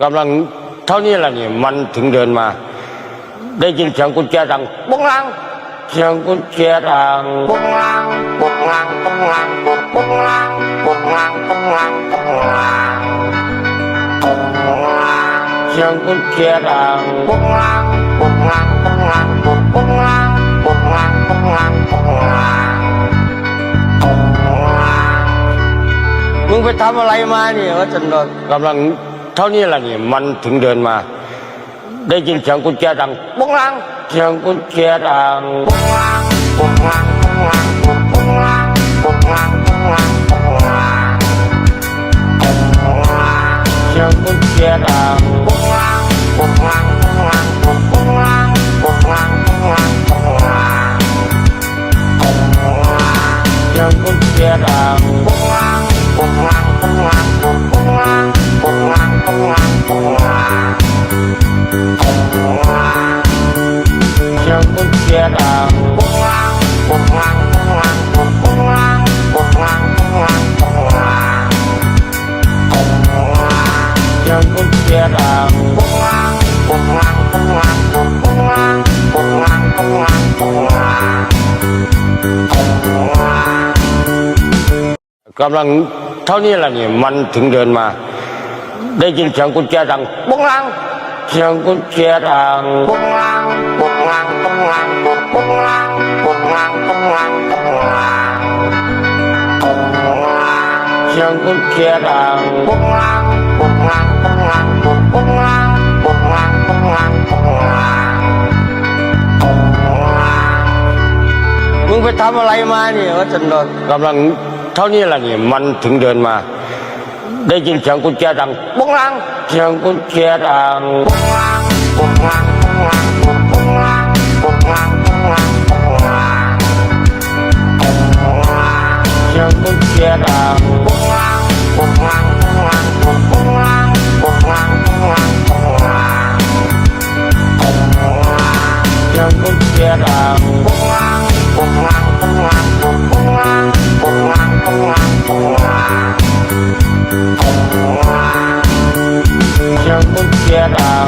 กำลังเท่านี้แหละนี่มันถึงเดินมา ได้ยินเสียงกุญแจดังปุ้งลังเสียงกุญแจดังปุ้งลังปุ้งลังปุ้งลังปุ้งลังปุ้งลังปุ้งลังปุ้งลังปุ้งลังเสียงกุญแจดังปุ้งลังปุ้งลังปุ้งลังปุ้งลังปุ้งลังปุ้งลังปุ้งลังปุ้งลังมึงไปทำอะไรมาเนี่ยว่าจันทร์กำลัง เท่านี้แหละนี่มันถึงเดินมา ได้ยินเสียงกุญแจดังปุ้งลังเสียงกุญแจดังปุ้งลังปุ้งลังปุ้งลังปุ้งลังปุ้งลังปุ้งลังปุ้งลังปุ้งลังเสียงกุญแจดังปุ้งลังปุ้งลังปุ้งลังปุ้งลังปุ้งลังปุ้งลังปุ้งลังเสียงกุญแจดังปุ้งลังปุ้งลังปุ้งลัง trong bức kia là trong bức kia là กำลังเท่านี้แหละนี่มันถึงเดินมา ได้ยินเสียงกุญแจดังปุ้งลังเสียงกุญแจดังปุ้งลังปุ้งลังปุ้งลังปุ้งลังปุ้งลังปุ้งลังปุ้งลังปุ้งลังเสียงกุญแจดังปุ้งลังปุ้งลังปุ้งลังปุ้งลังปุ้งลังปุ้งลังปุ้งลังปุ้งลังมึงไปทำอะไรมาเนี่ยว่าจันทร์กำลังเท่านี้แหละนี่มันถึงเดินมา ได้ยินเสียงกุญแจดังปุ้งลังเสียงกุญแจดังปุ้งลังปุ้งลังปุ้งลังปุ้งลังปุ้งลังปุ้งลังปุ้งลังปุ้งลังเสียงกุญแจดังปุ้งลังปุ้งลังปุ้งลังปุ้งลังปุ้งลังปุ้งลังปุ้งลังปุ้งลังเสียงกุญแจดังปุ้งลังปุ้งลังปุ้ง Bye.